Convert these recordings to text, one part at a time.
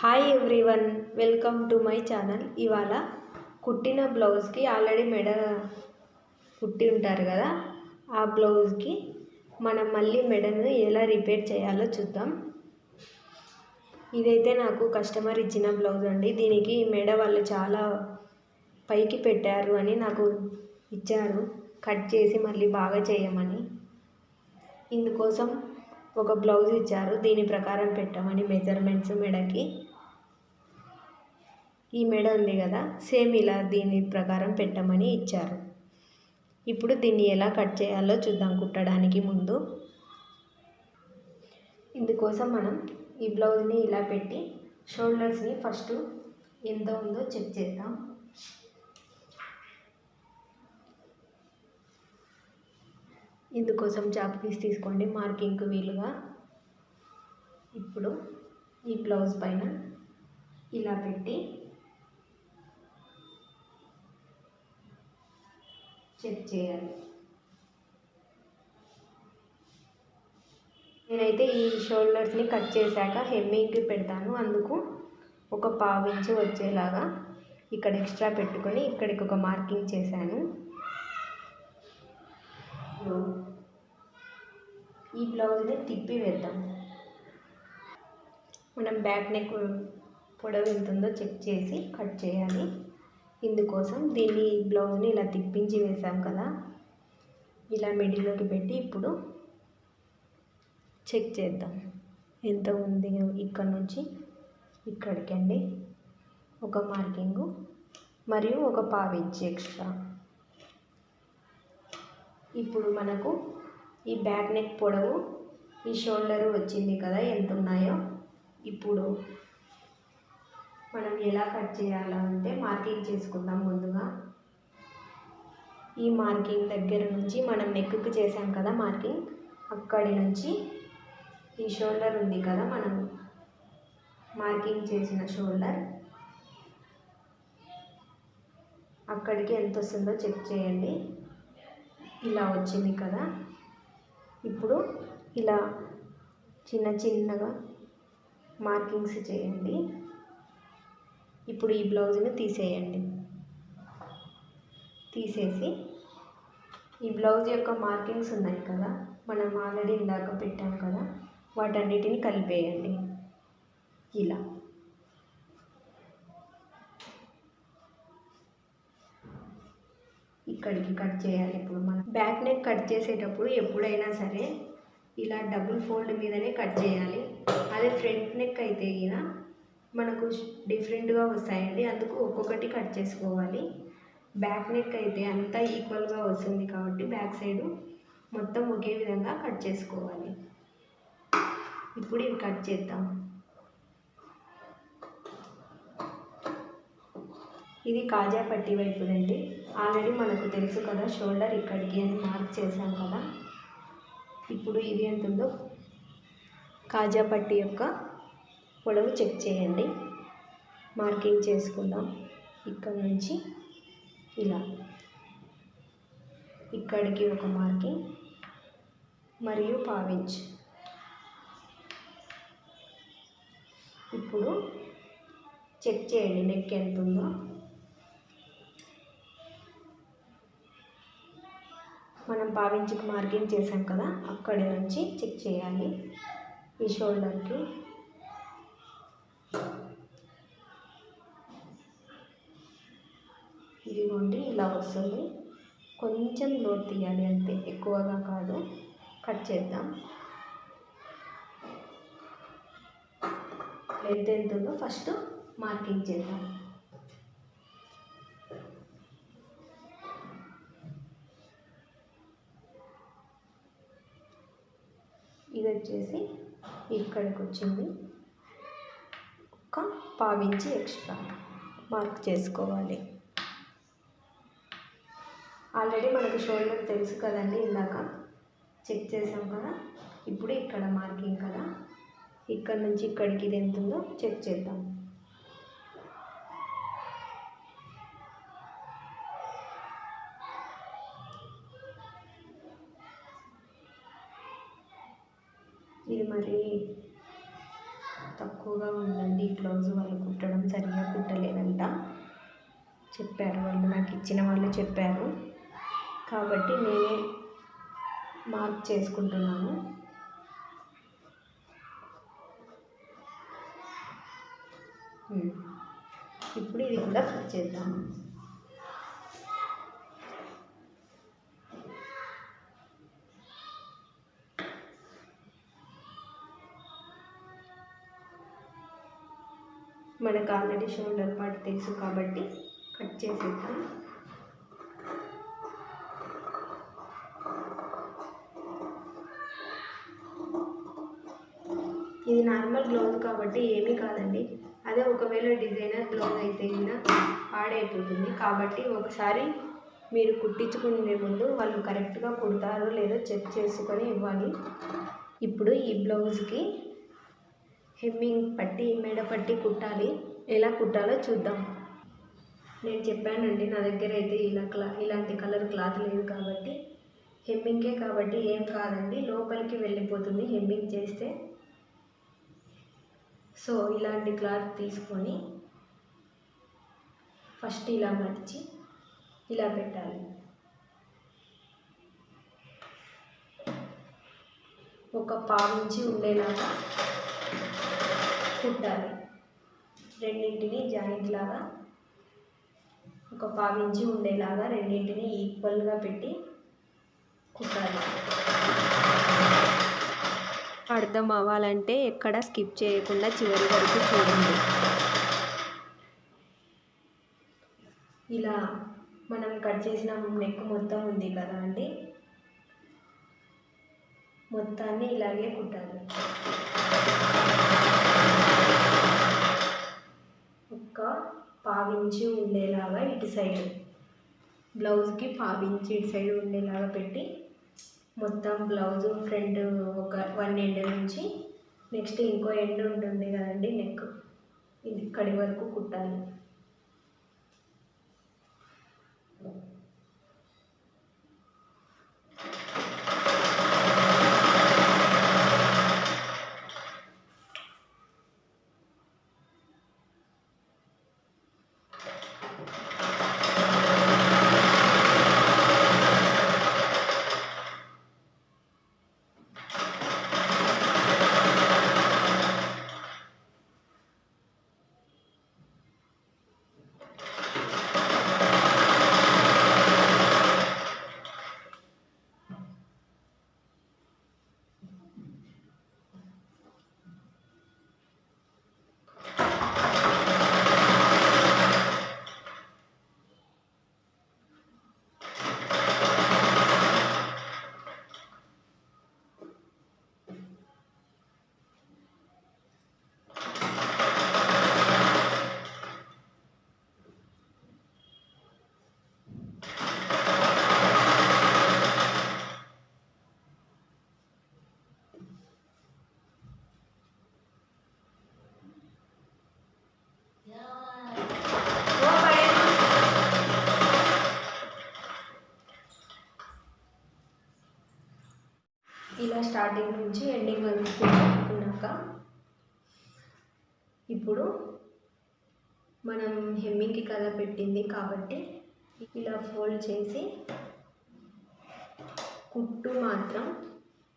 Hi everyone welcome to my channel ఇవాళ కుట్టిన బ్లౌజ్కి ఆల్రెడీ మెడ కుట్టి ఉంటారు కదా ఆ బ్లౌజ్కి మనం మళ్ళీ మెడను ఎలా రిపేర్ చేయాలో చూద్దాం. ఇదైతే నాకు కస్టమర్ ఇచ్చిన బ్లౌజ్ అండి. దీనికి మెడ వాళ్ళు చాలా పైకి పెట్టారు అని నాకు ఇచ్చారు. కట్ చేసి మళ్ళీ బాగా చేయమని. ఇందుకోసం ఒక బ్లౌజ్ ఇచ్చారు. దీని ప్రకారం పెట్టమని మెజర్మెంట్స్ మెడకి. ఈ మెడ ఉంది కదా సేమ్ ఇలా దీని ప్రకారం పెట్టమని ఇచ్చారు. ఇప్పుడు దీన్ని ఎలా కట్ చేయాలో చూద్దాం కుట్టడానికి ముందు. ఇందుకోసం మనం ఈ బ్లౌజ్ని ఇలా పెట్టి షోల్డర్స్ని ఫస్ట్ ఎంత ఉందో చెక్ చేద్దాం. ఇందుకోసం చాక్ పీస్ తీసుకోండి మార్కింగ్కి వీలుగా. ఇప్పుడు ఈ బ్లౌజ్ పైన ఇలా పెట్టి చెక్ చేయాలి. నేనైతే ఈ షోల్డర్స్ని కట్ చేశాక హెమ్మింగ్కి పెడతాను. అందుకు ఒక పావించి వచ్చేలాగా ఇక్కడ ఎక్స్ట్రా పెట్టుకొని ఇక్కడికి ఒక మార్కింగ్ చేశాను. ఈ బ్లౌజ్ని తిప్పి వేద్దాం. మనం బ్యాక్ నెక్ పొడవు ఎంత ఉందో చెక్ చేసి కట్ చేయాలి. ఇందుకోసం దీన్ని బ్లౌజ్ని ఇలా తిప్పించి వేసాం కదా. ఇలా మిడిల్లోకి పెట్టి ఇప్పుడు చెక్ చేద్దాం. ఎంత ఉంది ఇక్కడ నుంచి ఇక్కడికి అండి? ఒక మార్కింగు మరియు ఒక పావించి ఎక్స్ట్రా. ఇప్పుడు మనకు ఈ బ్యాక్ నెక్ పొడవు ఈ షోల్డర్ వచ్చింది కదా ఎంత ఉన్నాయో ఇప్పుడు మనం ఎలా కట్ చేయాలంటే మార్కింగ్ చేసుకుందాం ముందుగా. ఈ మార్కింగ్ దగ్గర నుంచి మనం నెక్కు చేసాం కదా మార్కింగ్ అక్కడి నుంచి ఈ షోల్డర్ ఉంది కదా మనం మార్కింగ్ చేసిన షోల్డర్. అక్కడికి ఎంత వస్తుందో చెక్ చేయండి. ఇలా వచ్చింది కదా. ఇప్పుడు ఇలా చిన్న చిన్నగా మార్కింగ్స్ చేయండి. ఇప్పుడు ఈ బ్లౌజ్ని తీసేయండి. తీసేసి ఈ బ్లౌజ్ యొక్క మార్కింగ్స్ ఉన్నాయి కదా మనం ఆల్రెడీ ఇందాక పెట్టాం కదా వాటన్నిటిని కలిపేయండి. ఇలా. ఇక్కడికి కట్ చేయాలి. ఇప్పుడు మనం బ్యాక్ నెక్ కట్ చేసేటప్పుడు ఎప్పుడైనా సరే ఇలా డబుల్ ఫోల్డ్ మీదనే కట్ చేయాలి. అదే ఫ్రంట్ నెక్ అయితే ఇలా మనకు డిఫరెంట్గా వస్తాయండి. అందుకు ఒక్కొక్కటి కట్ చేసుకోవాలి. బ్యాక్ నెక్ అయితే అంతా ఈక్వల్గా వస్తుంది కాబట్టి బ్యాక్ సైడు మొత్తం ఒకే విధంగా కట్ చేసుకోవాలి. ఇప్పుడు ఇవి కట్ చేద్దాం. ఇది కాజా పట్టి వైపుదండి. ఆల్రెడీ మనకు తెలుసు కదా షోల్డర్ ఇక్కడికి అని మార్క్ చేసాం కదా. ఇప్పుడు ఇది ఎంత ఉందో కాజా పట్టి యొక్క పొడవు చెక్ చేయండి. మార్కింగ్ చేసుకుందాం. ఇక్కడ నుంచి ఇలా. ఇక్కడికి ఒక మార్కింగ్ మరియు పావించ్. ఇప్పుడు చెక్ చేయండి నెక్ ఎంత ఉందో మనం పావించుకు మార్కింగ్ చేసాం కదా అక్కడి నుంచి చెక్ చేయాలి. ఈ షోల్డర్కి. ఇదిగోండి ఇలా వస్తుంది. కొంచెం లోడ్ తీయాలి అంతే ఎక్కువగా కాదు. కట్ చేద్దాం. లెంత్ ఎంత ఉందో ఫస్ట్ మార్కింగ్ చేద్దాం. ఇది వచ్చేసి ఇక్కడికి వచ్చింది ఒక పావించి ఎక్స్ట్రా మార్క్ చేసుకోవాలి. ఆల్రెడీ మనకు షోల్డర్ తెలుసు కదండి ఇందాక. చెక్ చేసాం కదా. ఇప్పుడు ఇక్కడ మార్కింగ్ కదా. ఇక్కడ నుంచి ఇక్కడికి ఇది ఎంత ఉందో చెక్ చేద్దాం ఇది మరి తక్కువగా ఉందండి. ఈ బ్లౌజ్ వాళ్ళు కుట్టడం సరిగా కుట్టలేదంట. చెప్పారు వాళ్ళు నాకు ఇచ్చిన వాళ్ళు చెప్పారు. కాబట్టి నేనే మార్క్ చేసుకుంటున్నాను. ఇప్పుడు ఇది కూడా కట్ చేద్దాము. మనకు ఆల్రెడీ షోల్డర్ పార్ట్ తెలుసు కాబట్టి కట్ చేసేద్దాం. ఇది నార్మల్ గ్లౌజ్ కాబట్టి ఏమీ కాదండి. అదే ఒకవేళ డిజైనర్ బ్లౌజ్ అయితే అయినా పాడైపోతుంది. కాబట్టి ఒకసారి మీరు కుట్టించుకునే ముందు వాళ్ళు కరెక్ట్గా కుడతారో లేదో చెక్ చేసుకొని ఇవ్వాలి. ఇప్పుడు ఈ బ్లౌజ్కి హెమ్మింగ్ పట్టి మెడ పట్టి కుట్టాలి. ఎలా కుట్టాలో చూద్దాం. నేను చెప్పానండి నా దగ్గర అయితే ఇలా క్లా ఇలాంటి కలర్ క్లాత్ లేదు కాబట్టి. హెమ్మింగ్కే కాబట్టి ఏం కాదండి లోపలికి వెళ్ళిపోతుంది హెమ్మింగ్ చేస్తే. సో ఇలాంటి క్లాత్ తీసుకొని ఫస్ట్ ఇలా మడిచి ఇలా పెట్టాలి. ఒక పావించి ఉండేలాగా కుట్టాలి రెండింటిని జాయింట్ లాగా ఒక పావించి ఉండేలాగా రెండింటిని ఈక్వల్గా పెట్టి కుట్టాలి. అర్థం అవ్వాలంటే ఎక్కడ స్కిప్ చేయకుండా చివరి వరకు చూడండి. ఇలా మనం కట్ చేసిన నెక్ మొత్తం ఉంది కదా అండి. మొత్తాన్ని ఇలాగే కుట్టాలి. ఒక్క పావించి ఉండేలాగా ఇటు సైడ్. బ్లౌజ్కి పావించి ఇటు సైడ్ ఉండేలాగా పెట్టి మొత్తం బ్లౌజ్ ఫ్రంట్ ఒక వన్ ఎండ్ నుంచి నెక్స్ట్ ఇంకో ఎండ్ ఉంటుంది కదండి నెక్. ఇది ఇక్కడి వరకు కుట్టాలి ఇలా స్టార్టింగ్ నుంచి ఎండింగ్ వరకు కుట్టుకున్నాక ఇప్పుడు మనం హెమ్మింగ్కి కదా పెట్టింది కాబట్టి ఇలా ఫోల్డ్ చేసి కుట్టు మాత్రం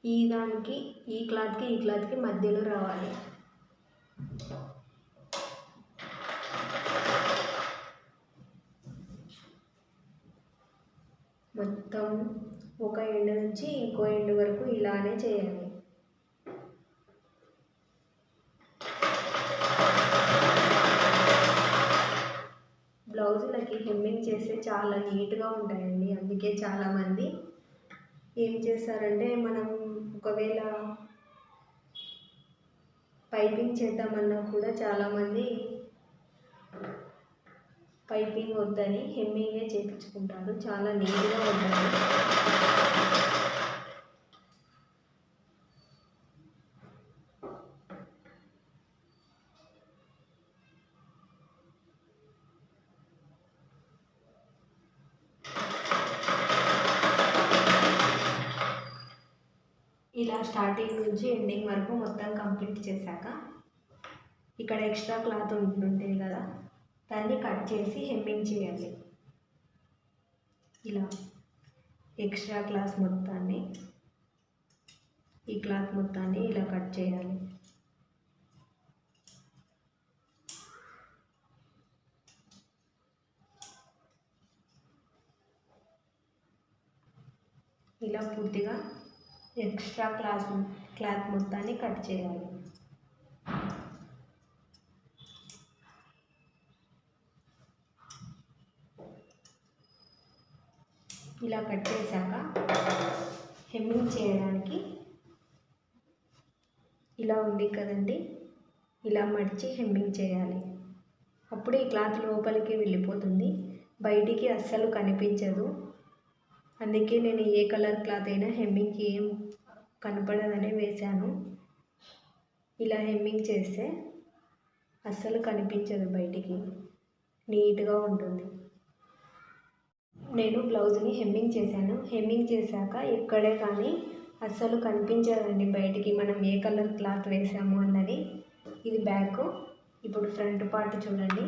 ఈ దానికి ఈ క్లాత్కి ఈ క్లాత్కి మధ్యలో రావాలి. మొత్తం ఒక ఎండ్ నుంచి ఇంకో ఎండ్ వరకు ఇలానే చేయాలి బ్లౌజులకి హెమ్మింగ్ చేస్తే చాలా నీట్గా ఉంటాయండి. అందుకే చాలామంది ఏం చేస్తారంటే మనం ఒకవేళ పైపింగ్ చేద్దామన్నా కూడా చాలామంది పైపింగ్ వద్దని హెమ్మింగే చేయించుకుంటారు చాలా నీట్గా ఉంటుంది ఇలా స్టార్టింగ్ నుంచి ఎండింగ్ వరకు మొత్తం కంప్లీట్ చేశాక ఇక్కడ ఎక్స్ట్రా క్లాత్ ఉంటుంటే కదా దాన్ని కట్ చేసి హెమ్మింగ్ చేయాలి. ఇలా ఎక్స్ట్రా క్లాత్ మొత్తాన్ని ఈ క్లాత్ మొత్తాన్ని ఇలా కట్ చేయాలి. ఇలా పూర్తిగా ఎక్స్ట్రా క్లాస్ క్లాత్ మొత్తాన్ని కట్ చేయాలి. ఇలా కట్ చేశాక హెమ్మింగ్ చేయడానికి ఇలా ఉంది కదండి ఇలా మడిచి హెమ్మింగ్ చేయాలి. అప్పుడు ఈ క్లాత్ లోపలికి వెళ్ళిపోతుంది బయటికి అస్సలు కనిపించదు. అందుకే నేను ఏ కలర్ క్లాత్ అయినా హెమ్మింగ్కి ఏం కనపడదని వేశాను. ఇలా హెమ్మింగ్ చేస్తే అస్సలు కనిపించదు బయటికి. నీట్గా ఉంటుంది. నేను బ్లౌజ్ని హెమ్మింగ్ చేశాను. హెమ్మింగ్ చేశాక ఇక్కడే కానీ అస్సలు కనిపించదండి బయటికి. మనం ఏ కలర్ క్లాత్ వేసాము అన్నది ఇది బ్యాక్. ఇప్పుడు ఫ్రంట్ పార్ట్ చూడండి.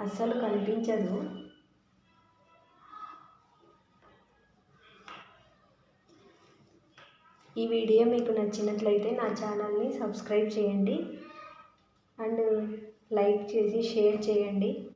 అస్సలు కనిపించదు. ఈ వీడియో మీకు నచ్చినట్లయితే నా ఛానల్ని సబ్స్క్రైబ్ చేయండి అండ్ లైక్ చేసి షేర్ చేయండి.